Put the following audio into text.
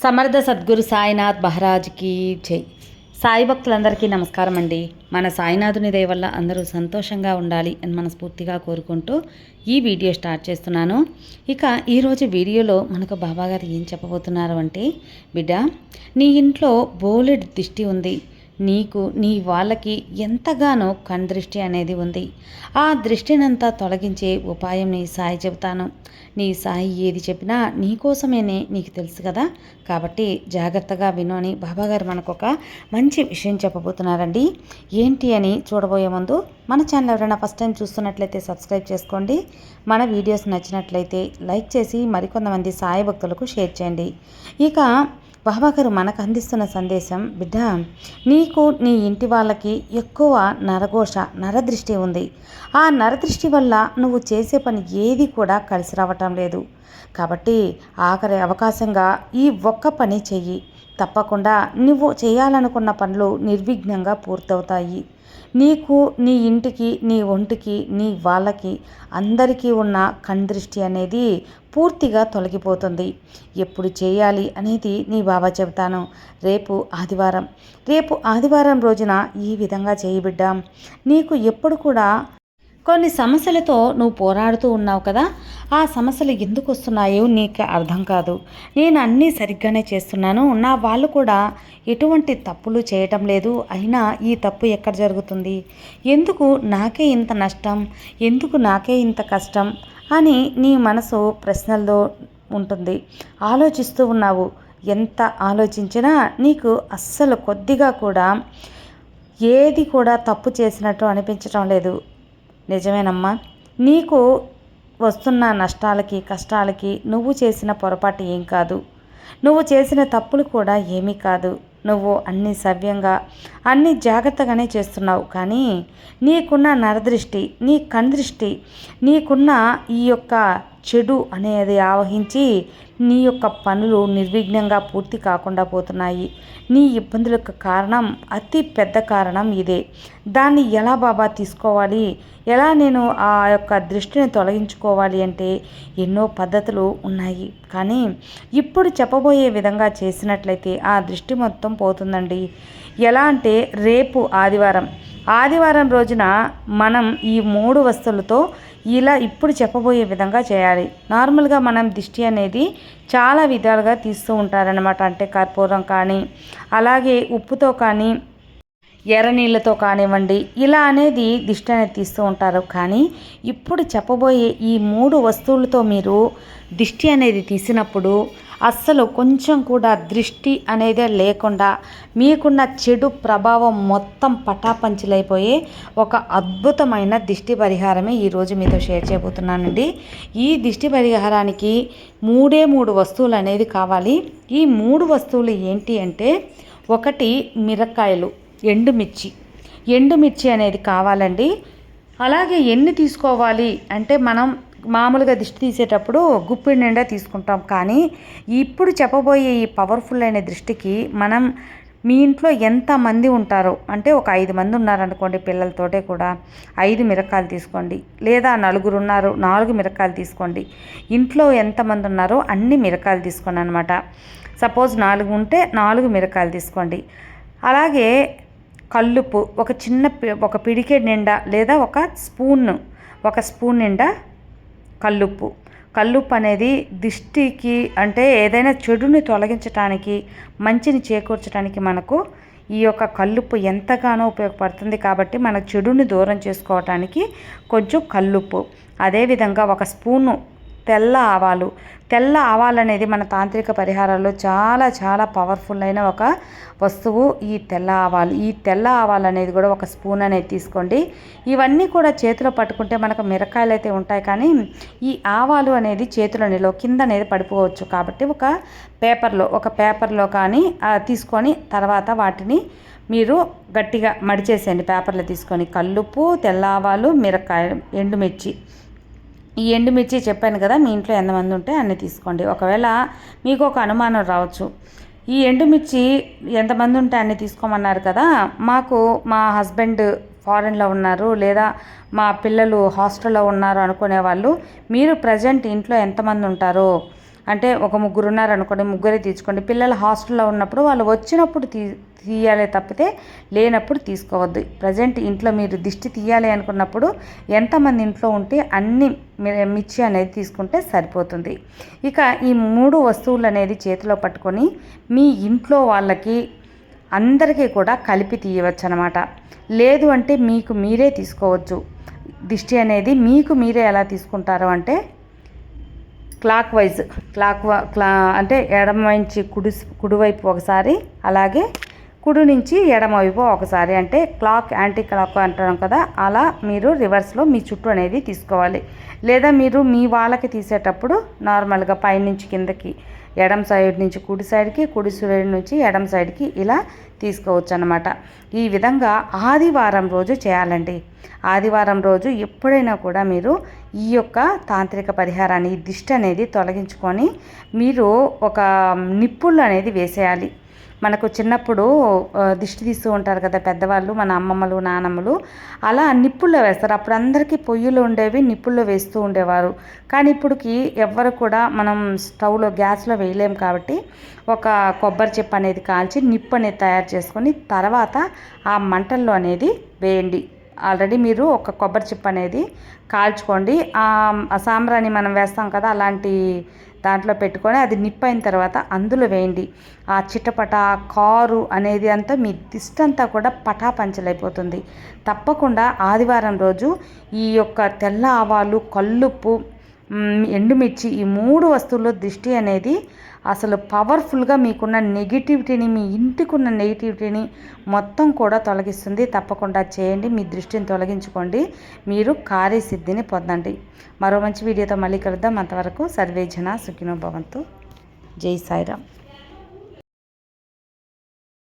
సమర్థ సద్గురు సాయినాథ్ మహారాజ్కి జై. సాయి భక్తులందరికీ నమస్కారం అండి. మన సాయినాథుని దయ వల్ల అందరూ సంతోషంగా ఉండాలి అని మనస్ఫూర్తిగా కోరుకుంటూ ఈ వీడియో స్టార్ట్ చేస్తున్నాను. ఇక ఈరోజు వీడియోలో మనకు బాబాగారు ఏం చెప్పబోతున్నారు అంటే బిడ్డ నీ ఇంట్లో బోలెడ్ దిష్టి ఉంది. నీకు నీ వాళ్ళకి ఎంతగానో కణదృష్టి అనేది ఉంది. ఆ దృష్టినంతా తొలగించే ఉపాయం నీ సాయి చెబుతాను. నీ సాయి ఏది చెప్పినా నీకోసమేనే నీకు తెలుసు కదా. కాబట్టి జాగ్రత్తగా విను అని బాబాగారు మనకు ఒక మంచి విషయం చెప్పబోతున్నారండి. ఏంటి అని చూడబోయే ముందు మన ఛానల్ ఎవరైనా ఫస్ట్ టైం చూస్తున్నట్లయితే సబ్స్క్రైబ్ చేసుకోండి. మన వీడియోస్ నచ్చినట్లయితే లైక్ చేసి మరికొంతమంది సాయి భక్తులకు షేర్ చేయండి. ఇక బాబాగారు మనకు అందిస్తున్న సందేశం బిడ్డ నీకు నీ ఇంటి వాళ్ళకి ఎక్కువ నరఘోష నరదృష్టి ఉంది. ఆ నరదృష్టి వల్ల నువ్వు చేసే పని ఏది కూడా కలిసి రావటం లేదు. కాబట్టి ఆఖరి అవకాశంగా ఈ ఒక్క పని చెయ్యి. తప్పకుండా నువ్వు చేయాలనుకున్న పనులు నిర్విఘ్నంగా పూర్తవుతాయి. నీకు నీ ఇంటికి నీ ఒంటికి నీ వాళ్ళకి అందరికీ ఉన్న కందృష్టి అనేది పూర్తిగా తొలగిపోతుంది. ఎప్పుడు చేయాలి అనేది నీ బాబా చెబుతాను. రేపు ఆదివారం. రేపు ఆదివారం రోజున ఈ విధంగా చేయబిడ్డా నీకు ఎప్పుడు కూడా కొన్ని సమస్యలతో నువ్వు పోరాడుతూ ఉన్నావు కదా ఆ సమస్యలు ఎందుకు వస్తున్నాయో నీకు అర్థం కాదు. నేను అన్నీ సరిగ్గానే చేస్తున్నాను. నా వాళ్ళు కూడా ఎటువంటి తప్పులు చేయటం లేదు. అయినా ఈ తప్పు ఎక్కడ జరుగుతుంది? ఎందుకు నాకే ఇంత నష్టం? ఎందుకు నాకే ఇంత కష్టం? అని నీ మనసు ప్రశ్నల్లో ఉంటుంది. ఆలోచిస్తూ ఉన్నావు. ఎంత ఆలోచించినా నీకు అస్సలు కొద్దిగా కూడా ఏది కూడా తప్పు చేసినట్టు అనిపించటం లేదు. నిజమేనమ్మా. నీకు వస్తున్న నష్టాలకి కష్టాలకి నువ్వు చేసిన పొరపాటు ఏం కాదు. నువ్వు చేసిన తప్పులు కూడా ఏమీ కాదు. నువ్వు అన్ని సవ్యంగా అన్ని జాగ్రత్తగానే చేస్తున్నావు. కానీ నీకున్న నరదృష్టి నీ కణదృష్టి నీకున్న ఈ యొక్క చెడు అనేది ఆవహించి నీ యొక్క పనులు నిర్విఘ్నంగా పూర్తి కాకుండా పోతున్నాయి. నీ ఇబ్బందులకు కారణం అతి పెద్ద కారణం ఇదే. దాన్ని ఎలా బాబా తీసుకోవాలి? ఎలా నేను ఆ యొక్క దృష్టిని తొలగించుకోవాలి అంటే ఎన్నో పద్ధతులు ఉన్నాయి. కానీ ఇప్పుడు చెప్పబోయే విధంగా చేసినట్లయితే ఆ దృష్టి మొత్తం పోతుందండి. ఎలా అంటే రేపు ఆదివారం ఆదివారం రోజున మనం ఈ మూడు వస్తువులతో ఇలా ఇప్పుడు చెప్పబోయే విధంగా చేయాలి. నార్మల్గా మనం దిష్టి అనేది చాలా విధాలుగా తీస్తూ ఉంటారనమాట అంటే కర్పూరం కానీ అలాగే ఉప్పుతో కానీ ఎర్ర నీళ్ళతో కానివ్వండి ఇలా అనేది దిష్టి అనేది తీస్తూ ఉంటారు. కానీ ఇప్పుడు చెప్పబోయే ఈ మూడు వస్తువులతో మీరు దిష్టి అనేది తీసినప్పుడు అస్సలు కొంచెం కూడా దృష్టి అనేదే లేకుండా మీకున్న చెడు ప్రభావం మొత్తం పటాపంచులైపోయే ఒక అద్భుతమైన దిష్టి పరిహారమే ఈరోజు మీతో షేర్ చేయబోతున్నానండి. ఈ దిష్టి పరిహారానికి మూడే మూడు వస్తువులు అనేది కావాలి. ఈ మూడు వస్తువులు ఏంటి అంటే ఒకటి మిరకాయలు ఎండుమిర్చి. ఎండుమిర్చి అనేది కావాలండి. అలాగే ఎన్ని తీసుకోవాలి అంటే మనం మామూలుగా దిష్టి తీసేటప్పుడు గుప్పిడి నిండా తీసుకుంటాం. కానీ ఇప్పుడు చెప్పబోయే ఈ పవర్ఫుల్ అయిన దృష్టికి మనం మీ ఇంట్లో ఎంతమంది ఉంటారో అంటే ఒక ఐదు మంది ఉన్నారనుకోండి పిల్లలతోటే కూడా ఐదు మిరకాయలు తీసుకోండి. లేదా నలుగురు ఉన్నారు నాలుగు మిరకాయలు తీసుకోండి. ఇంట్లో ఎంతమంది ఉన్నారో అన్ని మిరకాయలు తీసుకోండి అనమాట సపోజ్ నాలుగు ఉంటే నాలుగు మిరకాయలు తీసుకోండి. అలాగే కల్లుప్పు ఒక చిన్న ఒక పిడికే నిండా లేదా ఒక స్పూన్ ఒక స్పూన్ నిండా కల్లుప్పు. కల్లుప్పు అనేది దిష్టికి అంటే ఏదైనా చెడుని తొలగించడానికి మంచిని చేకూర్చడానికి మనకు ఈ యొక్క కల్లుప్పు ఎంతగానో ఉపయోగపడుతుంది కాబట్టి మన చెడుని దూరం చేసుకోవటానికి కొంచెం కల్లుప్పు. అదేవిధంగా ఒక స్పూను తెల్ల ఆవాలు. తెల్ల ఆవాలు అనేది మన తాంత్రిక పరిహారాల్లో చాలా చాలా పవర్ఫుల్ అయిన ఒక వస్తువు ఈ తెల్ల ఆవాలు. ఈ తెల్ల ఆవాలు అనేది కూడా ఒక స్పూన్ అనేది తీసుకోండి. ఇవన్నీ కూడా చేతిలో పట్టుకుంటే మనకు మిరకాయలు అయితే ఉంటాయి కానీ ఈ ఆవాలు అనేది చేతిలో నిలవ కింద అనేది పడిపోవచ్చు. కాబట్టి ఒక పేపర్లో ఒక పేపర్లో కానీ తీసుకొని తర్వాత వాటిని మీరు గట్టిగా మడిచేసేయండి. పేపర్లో తీసుకొని కల్లుప్పు తెల్ల ఆవాలు మిరకాయ ఎండుమిర్చి ఈ ఎండుమిర్చి చెప్పాను కదా మీ ఇంట్లో ఎంతమంది ఉంటే అన్ని తీసుకోండి. ఒకవేళ మీకు ఒక అనుమానం రావచ్చు. ఈ ఎండుమిర్చి ఎంతమంది ఉంటే అన్ని తీసుకోమన్నారు కదా మాకు మా హస్బెండ్ ఫారెన్లో ఉన్నారు లేదా మా పిల్లలు హాస్టల్లో ఉన్నారు అనుకునే వాళ్ళు మీరు ప్రజెంట్ ఇంట్లో ఎంతమంది ఉంటారో అంటే ఒక ముగ్గురు ఉన్నారనుకోండి ముగ్గురే తీసుకోండి. పిల్లలు హాస్టల్లో ఉన్నప్పుడు వాళ్ళు వచ్చినప్పుడు తీ తీయాలి తప్పితే లేనప్పుడు తీసుకోవద్దు. ప్రజెంట్ ఇంట్లో మీరు దిష్టి తీయాలి అనుకున్నప్పుడు ఎంతమంది ఇంట్లో ఉంటే అన్ని మిర్చి అనేది తీసుకుంటే సరిపోతుంది. ఇక ఈ మూడు వస్తువులు అనేది చేతిలో పట్టుకొని మీ ఇంట్లో వాళ్ళకి అందరికీ కూడా కలిపి తీయవచ్చు అనమాట లేదు అంటే మీకు మీరే తీసుకోవచ్చు. దిష్టి అనేది మీకు మీరే ఎలా తీసుకుంటారు అంటే క్లాక్ వైజ్ క్లాక్ క్లా అంటే ఎడమ నుంచి కుడి కుడివైపు ఒకసారి అలాగే కుడి నుంచి ఎడమవైపు ఒకసారి అంటే క్లాక్ యాంటీ క్లాక్ అంటాం కదా అలా మీరు రివర్స్లో మీ చుట్టూ అనేది తీసుకోవాలి. లేదా మీరు మీ వాళ్ళకి తీసేటప్పుడు నార్మల్గా పైనుంచి కిందకి ఎడమ సైడ్ నుంచి కుడి సైడ్కి కుడి సైడ్ నుంచి ఎడమ సైడ్కి ఇలా తీసుకోవచ్చు అనమాట ఈ విధంగా ఆదివారం రోజు చేయాలండి. ఆదివారం రోజు ఎప్పుడైనా కూడా మీరు ఈ యొక్క తాంత్రిక పరిహారాన్ని ఈ దిష్టి అనేది తొలగించుకొని మీరు ఒక నిప్పుళ్ళు అనేది వేసేయాలి. మనకు చిన్నప్పుడు దిష్టి తీస్తూ ఉంటారు కదా పెద్దవాళ్ళు మన అమ్మమ్మలు నానమ్మలు. అలా నిప్పుల్లో వేస్తారు. అప్పుడు అందరికీ పొయ్యిలు ఉండేవి నిప్పుల్లో వేస్తూ ఉండేవారు. కానీ ఇప్పుడుకి ఎవ్వరు కూడా మనం స్టవ్లో గ్యాస్లో వేయలేం కాబట్టి ఒక కొబ్బరి చెప్పు అనేది కాల్చి నిప్పు అనేది తయారు చేసుకొని తర్వాత ఆ మంటల్లో అనేది వేయండి. ఆల్రెడీ మీరు ఒక కొబ్బరి చిప్ అనేది కాల్చుకోండి. ఆ సాంబ్రాణి మనం వేస్తాం కదా అలాంటి దాంట్లో పెట్టుకొని అది నిప్పు అయిన తర్వాత అందులో వేయండి. ఆ చిటపట కారు అనేది అంతా మీ దిష్టంతా కూడా పటాపంచలైపోతుంది. తప్పకుండా ఆదివారం రోజు ఈ యొక్క తెల్ల ఆవాలు కల్లుప్పు ఎండుమిర్చి ఈ మూడు వస్తువుల్లో దృష్టి అనేది అసలు పవర్ఫుల్గా మీకున్న నెగిటివిటీని మీ ఇంటికి ఉన్న నెగిటివిటీని మొత్తం కూడా తొలగిస్తుంది. తప్పకుండా చేయండి మీ దృష్టిని తొలగించుకోండి మీరు కార్యసిద్ధిని పొందండి. మరో మంచి వీడియోతో మళ్ళీ కలుద్దాం. అంతవరకు సర్వేజన సుఖినో భవంతు. జై సాయిరామ్.